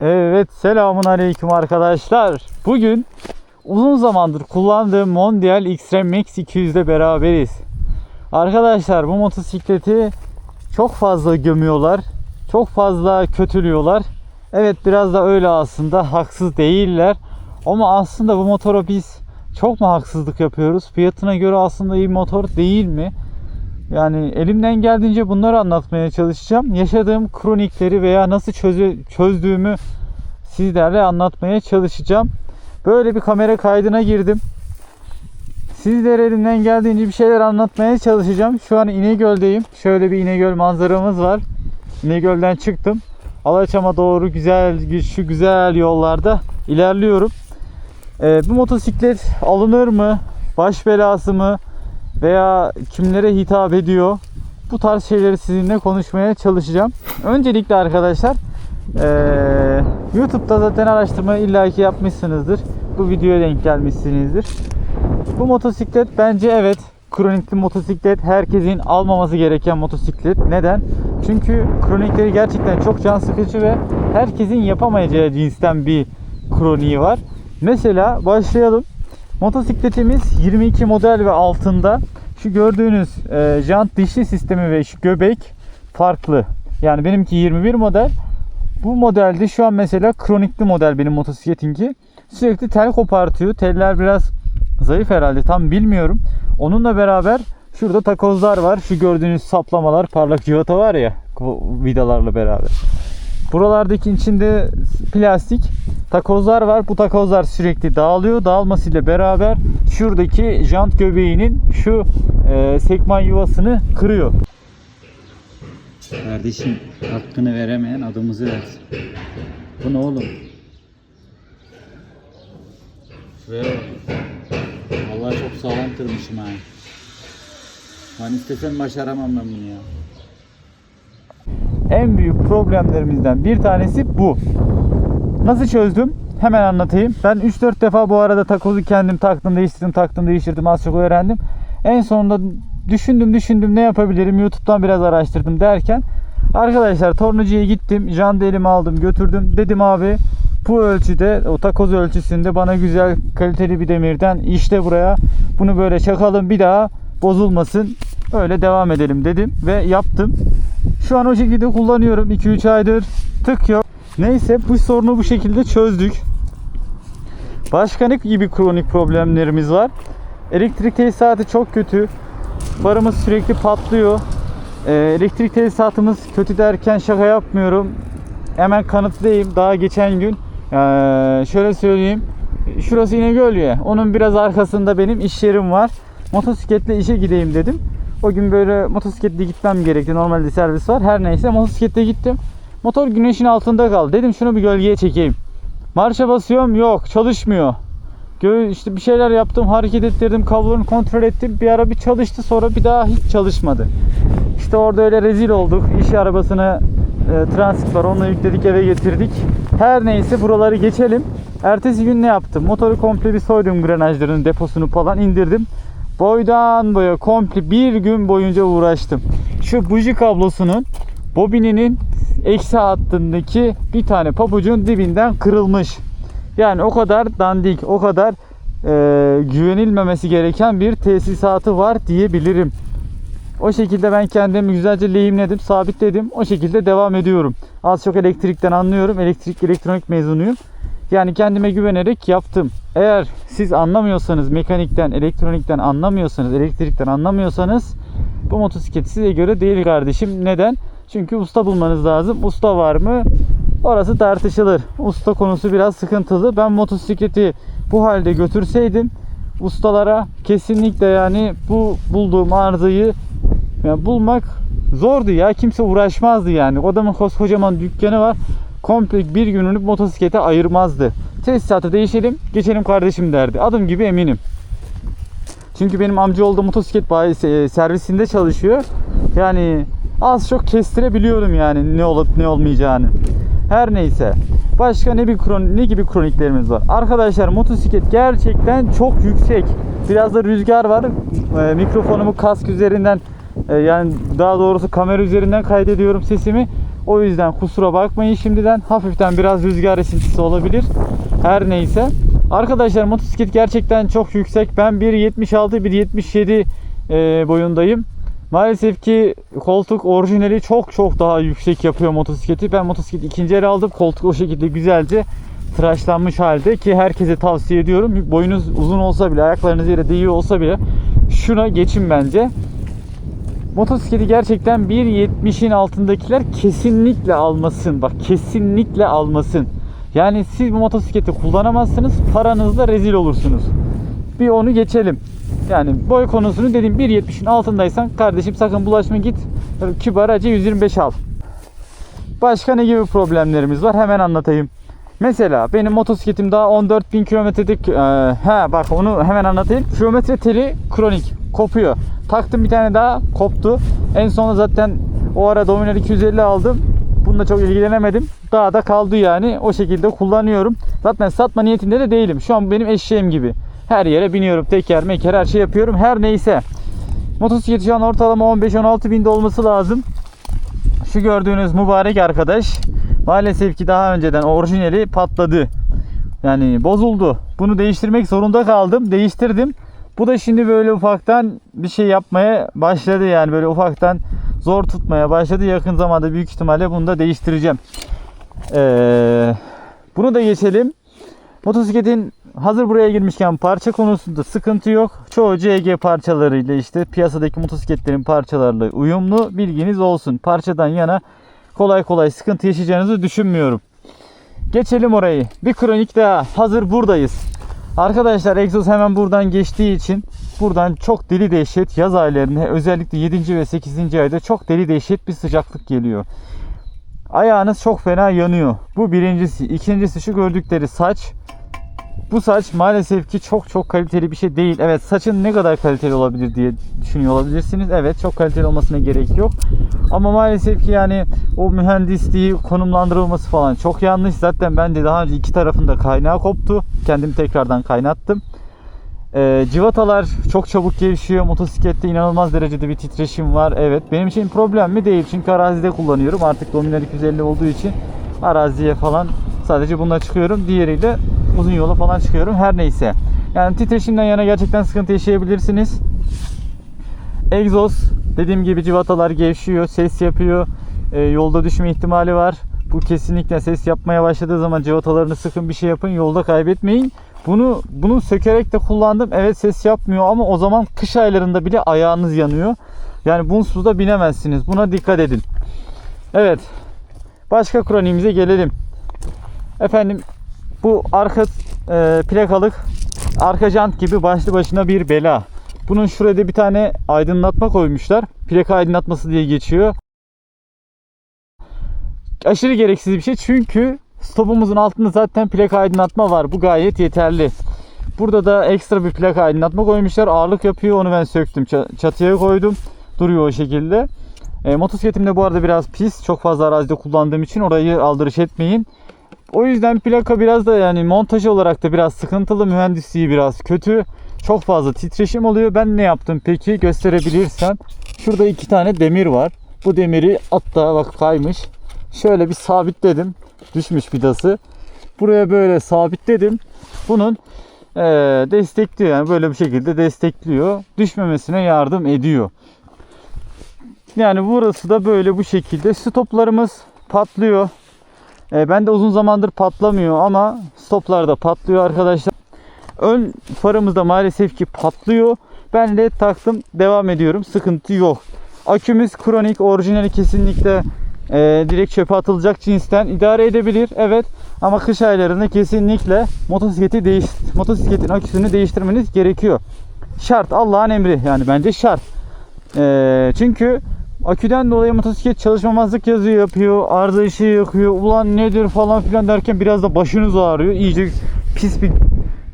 Evet selamun aleyküm arkadaşlar. Bugün uzun zamandır kullandığım Mondial X-Ram Max 200'de beraberiz. Arkadaşlar bu motosikleti çok fazla gömüyorlar. Çok fazla kötülüyorlar. Evet biraz da öyle aslında haksız değiller. Ama aslında bu motora biz çok mu haksızlık yapıyoruz? Fiyatına göre aslında iyi motor değil mi? Yani elimden geldiğince bunları anlatmaya çalışacağım. Yaşadığım kronikleri veya nasıl çözü- çözdüğümü sizlerle anlatmaya çalışacağım. Böyle bir kamera kaydına girdim. Sizlere elimden geldiğince bir şeyler anlatmaya çalışacağım. Şu an İnegöl'deyim. Şöyle bir İnegöl manzaramız var. İnegöl'den çıktım. Alaçam'a doğru güzel şu güzel yollarda ilerliyorum. Ee, bu motosiklet alınır mı? Baş belası mı? Veya kimlere hitap ediyor? Bu tarz şeyleri sizinle konuşmaya çalışacağım. Öncelikle arkadaşlar ee, YouTube'da zaten araştırma illaki yapmışsınızdır. Bu videoya denk gelmişsinizdir. Bu motosiklet bence evet kronikli motosiklet herkesin almaması gereken motosiklet. Neden? Çünkü kronikleri gerçekten çok can sıkıcı ve herkesin yapamayacağı cinsten bir kroniği var. Mesela başlayalım. Motosikletimiz 22 model ve altında. Şu gördüğünüz e, jant dişli sistemi ve şu göbek farklı. Yani benimki 21 model. Bu modelde şu an mesela kronikli model benim motosikletinki. Sürekli tel kopartıyor. Teller biraz zayıf herhalde tam bilmiyorum. Onunla beraber şurada takozlar var. Şu gördüğünüz saplamalar parlak civata var ya vidalarla beraber. Buralardaki içinde plastik takozlar var. Bu takozlar sürekli dağılıyor. Dağılmasıyla beraber şuradaki jant göbeğinin şu e, sekman yuvasını kırıyor. Kardeşim hakkını veremeyen adımızı versin. Bu ne oğlum? Şuraya bak. Vallahi çok sağlam kırmışım ha. Ben istesem başaramam ben bunu ya. En büyük problemlerimizden bir tanesi bu. Nasıl çözdüm? Hemen anlatayım. Ben 3-4 defa bu arada takozu kendim taktım, değiştirdim, taktım, değiştirdim. Az çok öğrendim. En sonunda düşündüm, düşündüm ne yapabilirim? YouTube'dan biraz araştırdım derken arkadaşlar tornacıya gittim. Jant elime aldım, götürdüm. Dedim abi bu ölçüde o takoz ölçüsünde bana güzel kaliteli bir demirden işte buraya bunu böyle çakalım bir daha bozulmasın. Öyle devam edelim dedim ve yaptım. Şu an o şekilde kullanıyorum. 2-3 aydır tık yok. Neyse bu sorunu bu şekilde çözdük. Başka ne gibi kronik problemlerimiz var? Elektrik tesisatı çok kötü. Barımız sürekli patlıyor. Ee, elektrik tesisatımız kötü derken şaka yapmıyorum. Hemen kanıtlayayım. Daha geçen gün ee, şöyle söyleyeyim. Şurası İnegöl. Onun biraz arkasında benim iş yerim var. Motosikletle işe gideyim dedim. O gün böyle motosikletle gitmem gerekti. Normalde servis var. Her neyse motosikletle gittim. Motor güneşin altında kaldı. Dedim şunu bir gölgeye çekeyim. Marşa basıyorum yok çalışmıyor. Gö işte bir şeyler yaptım hareket ettirdim kablolarını kontrol ettim. Bir ara bir çalıştı sonra bir daha hiç çalışmadı. İşte orada öyle rezil olduk. İş arabasını e, transit var onunla yükledik eve getirdik. Her neyse buraları geçelim. Ertesi gün ne yaptım? Motoru komple bir soydum grenajların deposunu falan indirdim. Boydan boya komple bir gün boyunca uğraştım. Şu buji kablosunun bobininin eksi hattındaki bir tane pabucun dibinden kırılmış. Yani o kadar dandik, o kadar e, güvenilmemesi gereken bir tesisatı var diyebilirim. O şekilde ben kendimi güzelce lehimledim, sabitledim. O şekilde devam ediyorum. Az çok elektrikten anlıyorum. Elektrik elektronik mezunuyum. Yani kendime güvenerek yaptım. Eğer siz anlamıyorsanız mekanikten, elektronikten anlamıyorsanız, elektrikten anlamıyorsanız bu motosiklet size göre değil kardeşim. Neden? Çünkü usta bulmanız lazım. Usta var mı? Orası tartışılır. Usta konusu biraz sıkıntılı. Ben motosikleti bu halde götürseydim ustalara kesinlikle yani bu bulduğum arızayı yani bulmak zordu ya. Kimse uğraşmazdı yani. Adamın koskocaman dükkanı var. Komple bir gününü motosiklete ayırmazdı. Tesisatı değişelim, geçelim kardeşim derdi. Adım gibi eminim. Çünkü benim amca olduğum motosiklet e, servisinde çalışıyor. Yani az çok kestirebiliyorum yani ne olup ne olmayacağını. Her neyse. Başka ne bir kron ne gibi kroniklerimiz var? Arkadaşlar motosiklet gerçekten çok yüksek. Biraz da rüzgar var. E, mikrofonumu kask üzerinden e, yani daha doğrusu kamera üzerinden kaydediyorum sesimi. O yüzden kusura bakmayın şimdiden. Hafiften biraz rüzgar esintisi olabilir. Her neyse. Arkadaşlar motosiklet gerçekten çok yüksek. Ben 1.76 1.77 e, boyundayım. Maalesef ki koltuk orijinali çok çok daha yüksek yapıyor motosikleti. Ben motosiklet ikinci el aldım. Koltuk o şekilde güzelce tıraşlanmış halde ki herkese tavsiye ediyorum. Boyunuz uzun olsa bile, ayaklarınız yere değiyor olsa bile şuna geçin bence. Motosikleti gerçekten 1.70'in altındakiler kesinlikle almasın. Bak kesinlikle almasın. Yani siz bu motosikleti kullanamazsınız. Paranızla rezil olursunuz. Bir onu geçelim. Yani boy konusunu dedim 1.70'in altındaysan kardeşim sakın bulaşma git. Böyle Kibarca 125 al. Başka ne gibi problemlerimiz var hemen anlatayım. Mesela benim motosikletim daha 14.000 kilometredik. Ee, he bak onu hemen anlatayım. Kilometre teli kronik kopuyor. Taktım bir tane daha koptu. En son zaten o ara Dominar 250 aldım. Bununla çok ilgilenemedim. Daha da kaldı yani. O şekilde kullanıyorum. Zaten satma niyetinde de değilim. Şu an benim eşeğim gibi. Her yere biniyorum. Teker meker her şey yapıyorum. Her neyse. Motosiklet şu an ortalama 15-16 binde olması lazım. Şu gördüğünüz mübarek arkadaş maalesef ki daha önceden orijinali patladı. Yani bozuldu. Bunu değiştirmek zorunda kaldım. Değiştirdim. Bu da şimdi böyle ufaktan bir şey yapmaya başladı yani böyle ufaktan zor tutmaya başladı. Yakın zamanda büyük ihtimalle bunu da değiştireceğim. Ee, bunu da geçelim. Motosikletin hazır buraya girmişken parça konusunda sıkıntı yok. Çoğu CG parçalarıyla işte piyasadaki motosikletlerin parçalarıyla uyumlu bilginiz olsun. Parçadan yana kolay kolay sıkıntı yaşayacağınızı düşünmüyorum. Geçelim orayı. Bir kronik daha. Hazır buradayız. Arkadaşlar egzoz hemen buradan geçtiği için buradan çok deli dehşet yaz aylarında özellikle 7. ve 8. ayda çok deli dehşet bir sıcaklık geliyor. Ayağınız çok fena yanıyor. Bu birincisi. İkincisi şu gördükleri saç. Bu saç maalesef ki çok çok kaliteli bir şey değil. Evet saçın ne kadar kaliteli olabilir diye düşünüyor olabilirsiniz. Evet çok kaliteli olmasına gerek yok. Ama maalesef ki yani o mühendisliği konumlandırılması falan çok yanlış. Zaten ben de daha önce iki tarafında kaynağı koptu. Kendim tekrardan kaynattım. Ee, civatalar çok çabuk gevşiyor. Motosiklette inanılmaz derecede bir titreşim var. Evet benim için problem mi değil. Çünkü arazide kullanıyorum. Artık Dominar 250 olduğu için araziye falan sadece bununla çıkıyorum. Diğeriyle uzun yola falan çıkıyorum. Her neyse. Yani titreşimden yana gerçekten sıkıntı yaşayabilirsiniz. Egzoz dediğim gibi civatalar gevşiyor, ses yapıyor. Ee, yolda düşme ihtimali var. Bu kesinlikle ses yapmaya başladığı zaman civatalarını sıkın bir şey yapın. Yolda kaybetmeyin. Bunu bunu sökerek de kullandım. Evet ses yapmıyor ama o zaman kış aylarında bile ayağınız yanıyor. Yani bunsuz da binemezsiniz. Buna dikkat edin. Evet. Başka kroniğimize gelelim. Efendim bu arka e, plakalık arka jant gibi başlı başına bir bela. Bunun şurada bir tane aydınlatma koymuşlar. Plaka aydınlatması diye geçiyor. Aşırı gereksiz bir şey çünkü stopumuzun altında zaten plaka aydınlatma var. Bu gayet yeterli. Burada da ekstra bir plaka aydınlatma koymuşlar. Ağırlık yapıyor. Onu ben söktüm. Ça- Çatıya koydum. Duruyor o şekilde. E, motosikletim de bu arada biraz pis. Çok fazla arazide kullandığım için orayı aldırış etmeyin. O yüzden plaka biraz da yani montaj olarak da biraz sıkıntılı. Mühendisliği biraz kötü. Çok fazla titreşim oluyor. Ben ne yaptım peki gösterebilirsem. Şurada iki tane demir var. Bu demiri hatta bak kaymış. Şöyle bir sabitledim. Düşmüş vidası. Buraya böyle sabitledim. Bunun eee, destekliyor yani böyle bir şekilde destekliyor. Düşmemesine yardım ediyor. Yani burası da böyle bu şekilde. Stoplarımız patlıyor. E, ben de uzun zamandır patlamıyor ama stoplar da patlıyor arkadaşlar. Ön farımız da maalesef ki patlıyor. Ben led taktım. Devam ediyorum. Sıkıntı yok. Akümüz kronik. Orijinali kesinlikle e, direkt çöpe atılacak cinsten. idare edebilir. Evet. Ama kış aylarında kesinlikle motosikleti değiş motosikletin aküsünü değiştirmeniz gerekiyor. Şart. Allah'ın emri. Yani bence şart. E, çünkü aküden dolayı motosiklet çalışmamazlık yazıyor yapıyor. Arıza ışığı yakıyor. Ulan nedir falan filan derken biraz da başınız ağrıyor. İyice pis bir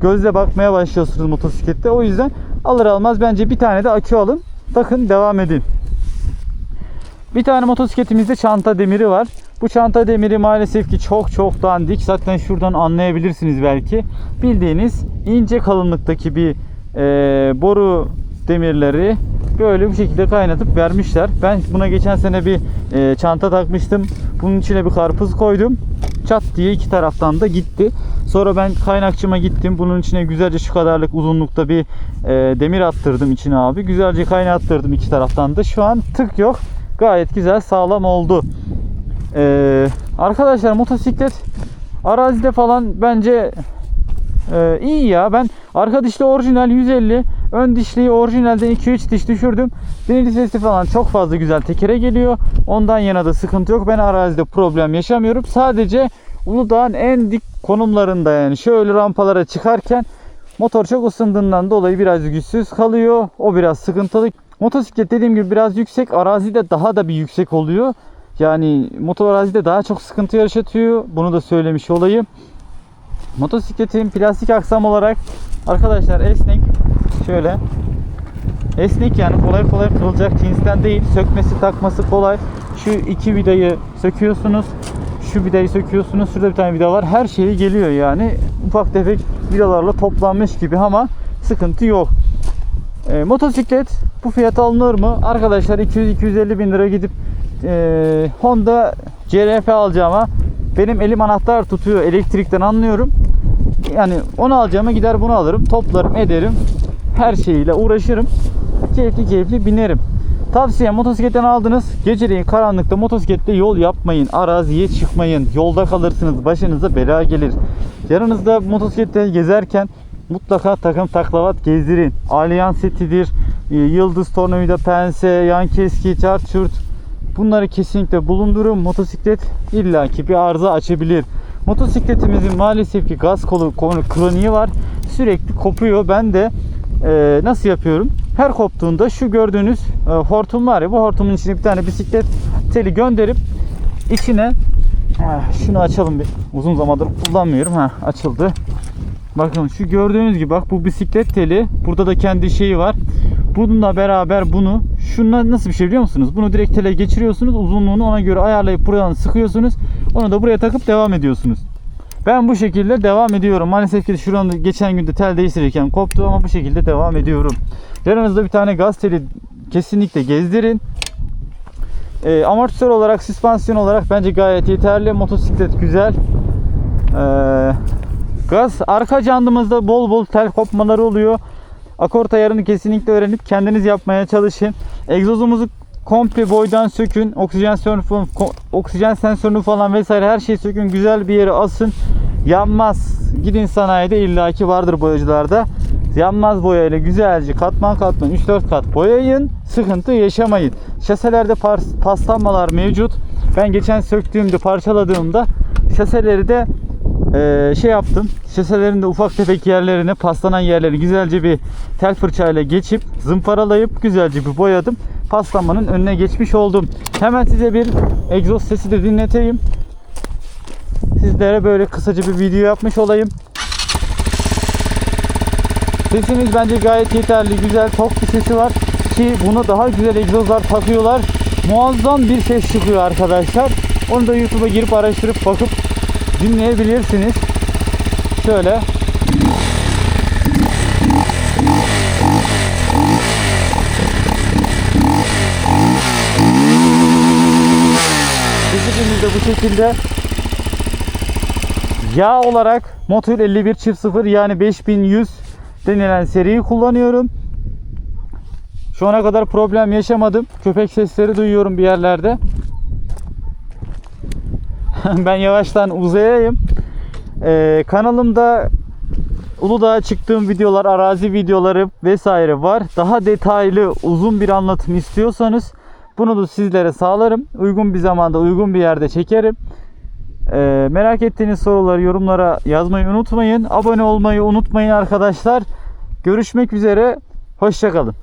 gözle bakmaya başlıyorsunuz motosiklette. O yüzden alır almaz bence bir tane de akü alın. Takın devam edin. Bir tane motosikletimizde çanta demiri var. Bu çanta demiri maalesef ki çok çok dandik. Zaten şuradan anlayabilirsiniz belki. Bildiğiniz ince kalınlıktaki bir e, boru demirleri böyle bu şekilde kaynatıp vermişler. Ben buna geçen sene bir e, çanta takmıştım. Bunun içine bir karpuz koydum. Çat diye iki taraftan da gitti. Sonra ben kaynakçıma gittim. Bunun içine güzelce şu kadarlık uzunlukta bir e, demir attırdım içine abi. Güzelce kaynattırdım iki taraftan da. Şu an tık yok. Gayet güzel sağlam oldu. Ee, arkadaşlar motosiklet arazide falan bence e, iyi ya. Ben arka dişli orijinal 150, ön dişliyi orijinalden 2-3 diş düşürdüm. Birinci sesi falan çok fazla güzel tekere geliyor. Ondan yana da sıkıntı yok. Ben arazide problem yaşamıyorum. Sadece Uludağ'ın en dik konumlarında yani şöyle rampalara çıkarken motor çok ısındığından dolayı biraz güçsüz kalıyor. O biraz sıkıntılı. Motosiklet dediğim gibi biraz yüksek. Arazide daha da bir yüksek oluyor. Yani motor arazide daha çok sıkıntı yaşatıyor. Bunu da söylemiş olayım. Motosikletin plastik aksam olarak arkadaşlar esnek şöyle esnek yani kolay kolay kırılacak cinsten değil. Sökmesi takması kolay. Şu iki vidayı söküyorsunuz. Şu vidayı söküyorsunuz. Şurada bir tane vida var. Her şeyi geliyor yani. Ufak tefek vidalarla toplanmış gibi ama sıkıntı yok. E, motosiklet bu fiyata alınır mı? Arkadaşlar 200-250 bin lira gidip e, Honda CRF alacağıma benim elim anahtar tutuyor. Elektrikten anlıyorum. Yani onu alacağıma gider bunu alırım. Toplarım ederim. Her şeyiyle uğraşırım. Keyifli keyifli binerim. Tavsiye motosikletten aldınız. Geceleyin karanlıkta motosikletle yol yapmayın. Araziye çıkmayın. Yolda kalırsınız. Başınıza bela gelir. Yanınızda motosikletle gezerken mutlaka takım taklavat gezdirin. Allianz setidir. e, Yıldız tornavida pense, yan keski, çart çurt. Bunları kesinlikle bulundurun. Motosiklet illaki bir arıza açabilir. Motosikletimizin maalesef ki gaz kolu kroniği var. Sürekli kopuyor. Ben de e, nasıl yapıyorum? Her koptuğunda şu gördüğünüz e, hortum var ya bu hortumun içine bir tane bisiklet teli gönderip içine şunu açalım bir. Uzun zamandır kullanmıyorum. Ha açıldı. Bakın şu gördüğünüz gibi bak bu bisiklet teli. Burada da kendi şeyi var. Bununla beraber bunu şunla nasıl bir şey biliyor musunuz? Bunu direkt tele geçiriyorsunuz. Uzunluğunu ona göre ayarlayıp buradan sıkıyorsunuz. Onu da buraya takıp devam ediyorsunuz. Ben bu şekilde devam ediyorum. Maalesef ki şuranın geçen günde tel değiştirirken koptu ama bu şekilde devam ediyorum. Yanınızda bir tane gaz teli kesinlikle gezdirin. E, amortisör olarak, süspansiyon olarak bence gayet yeterli. Motosiklet güzel. E, gaz arka jantımızda bol bol tel kopmaları oluyor. Akort ayarını kesinlikle öğrenip kendiniz yapmaya çalışın. Egzozumuzu komple boydan sökün. Oksijen sensörünü, oksijen sensörünü falan vesaire her şeyi sökün. Güzel bir yere asın. Yanmaz. Gidin sanayide illaki vardır boyacılarda. Yanmaz boyayla güzelce katman katman 3-4 kat boyayın. Sıkıntı yaşamayın. Şaselerde paslanmalar mevcut. Ben geçen söktüğümde parçaladığımda şaseleri de eee, şey yaptım. Şaselerin de ufak tefek yerlerine paslanan yerleri güzelce bir tel fırçayla geçip zımparalayıp güzelce bir boyadım. Paslanmanın önüne geçmiş oldum. Hemen size bir egzoz sesi de dinleteyim. Sizlere böyle kısaca bir video yapmış olayım. Sesimiz bence gayet yeterli, güzel, tok bir sesi var ki buna daha güzel egzozlar takıyorlar. Muazzam bir ses çıkıyor arkadaşlar. Onu da YouTube'a girip araştırıp bakıp dinleyebilirsiniz. Şöyle. Sesimiz de bu şekilde. Yağ olarak Motul 51 çift 0 yani 5100 denilen seriyi kullanıyorum. Şu ana kadar problem yaşamadım. Köpek sesleri duyuyorum bir yerlerde. ben yavaştan uzayayım. Ee, kanalımda Uludağ'a çıktığım videolar, arazi videoları vesaire var. Daha detaylı, uzun bir anlatım istiyorsanız bunu da sizlere sağlarım. Uygun bir zamanda, uygun bir yerde çekerim. Ee, merak ettiğiniz soruları yorumlara yazmayı unutmayın. Abone olmayı unutmayın arkadaşlar. Görüşmek üzere. Hoşçakalın.